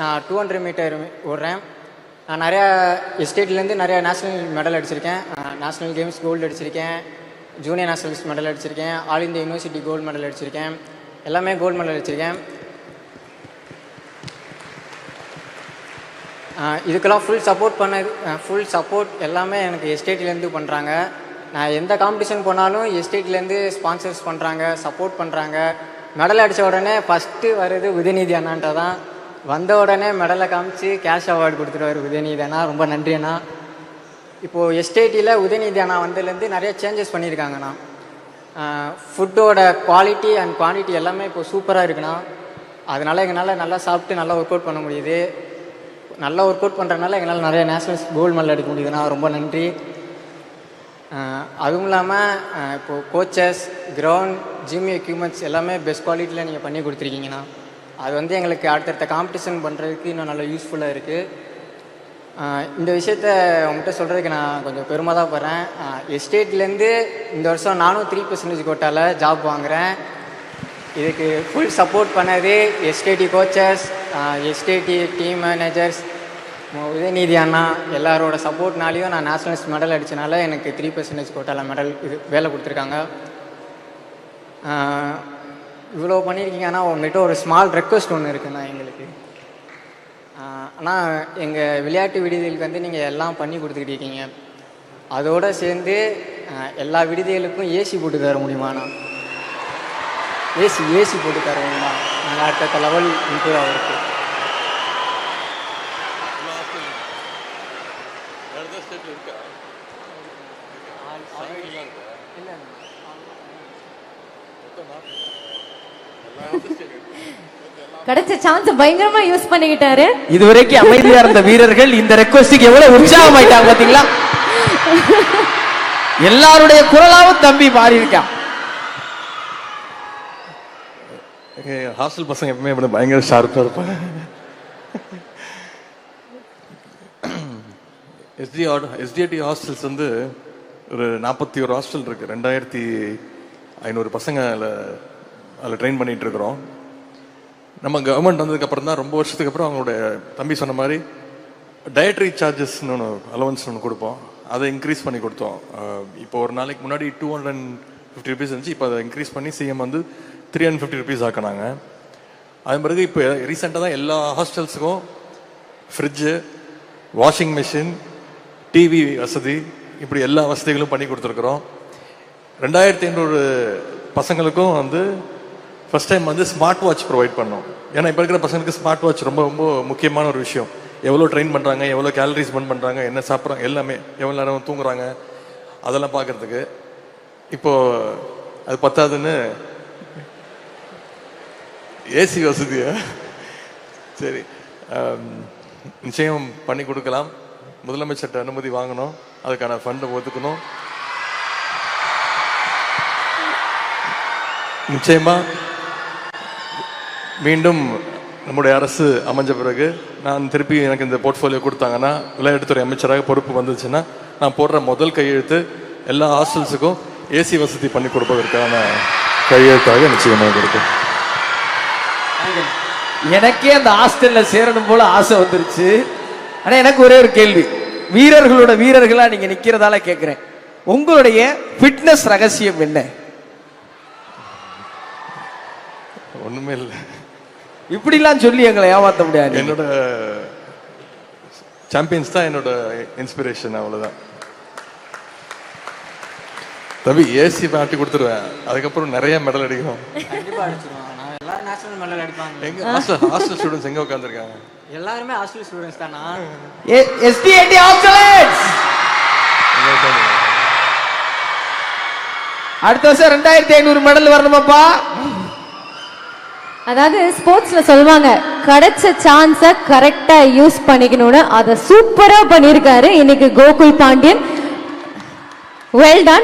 நான் two hundred metre ஓடுறேன். நான் நிறையா ஸ்டேட்லேருந்து நிறையா நேஷ்னல் மெடல் அடிச்சிருக்கேன். நேஷ்னல் கேம்ஸ் கோல்டு அடிச்சிருக்கேன். ஜூனியர் நேஷ்னல்ஸ் மெடல் அடிச்சிருக்கேன். All India university gold medal அடிச்சிருக்கேன். எல்லாமே கோல்டு மெடல் அடிச்சிருக்கேன். இதுக்கெல்லாம் ஃபுல் சப்போர்ட் பண்ண ஃபுல் சப்போர்ட் எல்லாமே எனக்கு எஸ்டேட்லேருந்து பண்ணுறாங்க நான் எந்த காம்படிஷன் போனாலும் எஸ்டேட்லேருந்து ஸ்பான்சர்ஸ் பண்ணுறாங்க சப்போர்ட் பண்ணுறாங்க மெடல் அடித்த உடனே ஃபஸ்ட்டு வர்றது உதயநிதி அண்ணான்ட்ட தான். வந்த உடனே மெடலை காமிச்சு கேஷ் அவார்டு கொடுத்துருவாரு உதயநிதி அண்ணா. ரொம்ப நன்றி அண்ணா. இப்போது எஸ்டேட்டியில் உதயநிதி அண்ணா வந்ததுலேருந்து நிறைய சேஞ்சஸ் பண்ணியிருக்காங்கண்ணா ஃபுட்டோட குவாலிட்டி அண்ட் குவான்டிட்டி எல்லாமே இப்போ சூப்பராக இருக்குண்ணா அதனால் எங்களால் நல்லா சாப்பிட்டு நல்லா ஒர்க் அவுட் பண்ண முடியுது. நல்லா ஒர்க் அவுட் பண்ணுறதுனால எங்களால் நிறைய நேஷனல்ஸ் கோல்டு மெடல் எடுக்க முடியுதுண்ணா ரொம்ப நன்றி. அதுவும் இல்லாமல் இப்போது கோச்சஸ் கிரவுண்ட் ஜிம் எக்யூப்மெண்ட்ஸ் எல்லாமே பெஸ்ட் குவாலிட்டியில் நீங்கள் பண்ணி கொடுத்துருக்கீங்கண்ணா அது வந்து எங்களுக்கு அடுத்தடுத்த காம்படிஷன் பண்ணுறதுக்கு இன்னும் நல்லா யூஸ்ஃபுல்லாக இருக்குது இந்த விஷயத்த உங்கள்கிட்ட சொல்கிறதுக்கு நான் கொஞ்சம் பெருமை தான் போகிறேன் எஸ்டேட்லேருந்து இந்த வருஷம் நானும் த்ரீ பர்சன்டேஜ் கோட்டாவில் ஜாப் வாங்குகிறேன் இதுக்கு ஃபுல் சப்போர்ட் பண்ணது SDAT coachers SDAT team managers Udhayanidhi அண்ணா எல்லாரோட சப்போர்ட்னாலையும் நான் நேஷனல்ஸ் மெடல் அடித்தனால எனக்கு த்ரீ பர்சன்டேஜ் கோட்டாவில் மெடல் இது வேலை கொடுத்துருக்காங்க. இவ்வளோ பண்ணியிருக்கீங்க ஆனால் உங்கள்கிட்ட ஒரு ஸ்மால் ரெக்வஸ்ட் ஒன்று இருக்குண்ணா எங்களுக்கு ஆனால் எங்கள் விளையாட்டு விடுதிகளுக்கு வந்து நீங்கள் எல்லாம் பண்ணி கொடுத்துக்கிட்டு இருக்கீங்க அதோடு சேர்ந்து எல்லா விடுதிகளுக்கும் ஏசி போட்டு தர முடியுமாண்ணா ஏசி ஏசி போட்டு தர முடியுமா நாங்கள் அடுத்த லெவல் இம்ப்ரூவ் ஆகிறதுக்கு கிடைச்ச சான்ஸ் பயங்கரமா யூஸ் பண்ணிக்கிட்டாரு. இதுவரைக்கும் அமைதியா இருந்த வீரர்கள் இந்த ரெக்வஸ்டுக்கு எவ்வளவு உற்சாகமாயிட்டாங்க பாத்தீங்களா? எல்லாருடைய குரலாவும் தம்பி மாறி இருக்கான் ஹாஸ்டல் பசங்க எப்பவுமே இப்படி பயங்கர ஷார்ப்பாக இருப்பாங்க. எஸ்டி எஸ்டிஐடி ஹாஸ்டல்ஸ் வந்து ஒரு நாற்பத்தி ஒரு ஹாஸ்டல் இருக்கு. ரெண்டாயிரத்தி ஐநூறு பசங்க அதில் ட்ரெயின் பண்ணிகிட்ருக்குறோம் நம்ம கவர்மெண்ட் வந்ததுக்கப்புறம் தான் ரொம்ப வருஷத்துக்கு அப்புறம் அவங்களுடைய தம்பி சொன்ன மாதிரி டயட்ரி சார்ஜஸ்னு ஒன்று அலவன்ஸ் ஒன்று கொடுப்போம். அதை இன்க்ரீஸ் பண்ணி கொடுத்தோம். இப்போ ஒரு நாளைக்கு முன்னாடி two hundred and fifty rupees இருந்துச்சு இப்போ அதை இன்க்ரீஸ் பண்ணி சிஎம் வந்து த்ரீ ஹண்ட்ரட் ஃபிஃப்டி ருபீஸ் ஆக்கினாங்க. அது பிறகு இப்போ ரீசெண்டாக தான் எல்லா ஹாஸ்டல்ஸுக்கும் ஃப்ரிட்ஜு வாஷிங் மிஷின் டிவி வசதி இப்படி எல்லா வசதிகளும் பண்ணி கொடுத்துருக்குறோம். ரெண்டாயிரத்தி ஐநூறு பசங்களுக்கும் வந்து ஃபர்ஸ்ட் டைம் வந்து ஸ்மார்ட் வாட்ச் ப்ரொவைட் பண்ணோம். ஏன்னா இப்போ இருக்கிற பசங்களுக்கு ஸ்மார்ட் வாட்ச் ரொம்ப ரொம்ப முக்கியமான ஒரு விஷயம். எவ்வளோ ட்ரெயின் பண்ணுறாங்க எவ்வளோ கேலரிஸ் பர்ன் பண்ணுறாங்க என்ன சாப்பிட்றாங்க எல்லாமே எவ்வளோ நேரம் தூங்குறாங்க அதெல்லாம் பார்க்கறதுக்கு. இப்போது அது பத்தாதுன்னு ஏசி வசதியா? சரி நிச்சயம் பண்ணி கொடுக்கலாம். முதலமைச்சர்கிட்ட அனுமதி வாங்கணும். அதுக்கான ஃபண்டை ஒதுக்கணும். நிச்சயமா மீண்டும் நம்முடைய அரசு அமைஞ்ச பிறகு நான் திருப்பி எனக்கு இந்த போர்ட்ஃபோலியோ கொடுத்தாங்கன்னா விளையாட்டுத்துறை அமைச்சராக பொறுப்பு வந்துச்சுன்னா நான் போடுற முதல் கையெழுத்து எல்லா ஹாஸ்டல்ஸுக்கும் ஏசி வசதி பண்ணி கொடுப்பதற்கான கையெழுத்தாக நிச்சயமாக கொடுக்கும் எனக்கே அந்த ஹாஸ்டல்ல சேரணும் போல ஆசை வந்துருச்சு. ஆனா எனக்கு ஒரே ஒரு கேள்வி. வீரர்களோட வீரர்களா நீங்க நிக்கிறதால கேக்குறேன். உங்களுடைய ஃபிட்னஸ் ரகசியம் என்ன? ஒண்ணுமே இல்லை. இப்படிலாம் சொல்லி எங்களை ஏமாத்த முடியாது. என்னோட சாம்பியன்ஸ் தான் என்னோட இன்ஸ்பிரேஷன் அவ்வளவுதான். தம்பி ஏசி மாட்டி கொடுத்துருவேன். அதுக்கப்புறம் நிறைய மெடல் அடிக்கணும். எங்க ஹாஸ்டல் ஹாஸ்டல் ஸ்டூடெண்ட்ஸ் எங்க உட்காந்துருக்காங்க எல்லாருமே ஹாஸ்டல் ஸ்டூடெண்ட்ஸ் தானா? எஸ்டிஏடி ஹாஸ்டல்ஸ் அடுத்த வருஷம் ரெண்டாயிரத்தி ஐநூறு மெடல் வரணுமாப்பா? அதாவது ஸ்போர்ட்ஸ்ல சொல்லுவாங்க கிடைச்ச சான்ஸ கரெக்டா யூஸ் பண்ணிக்கணும்னு. அதை சூப்பரா பண்ணியிருக்காரு இன்னைக்கு கோகுல் பாண்டியன். Well done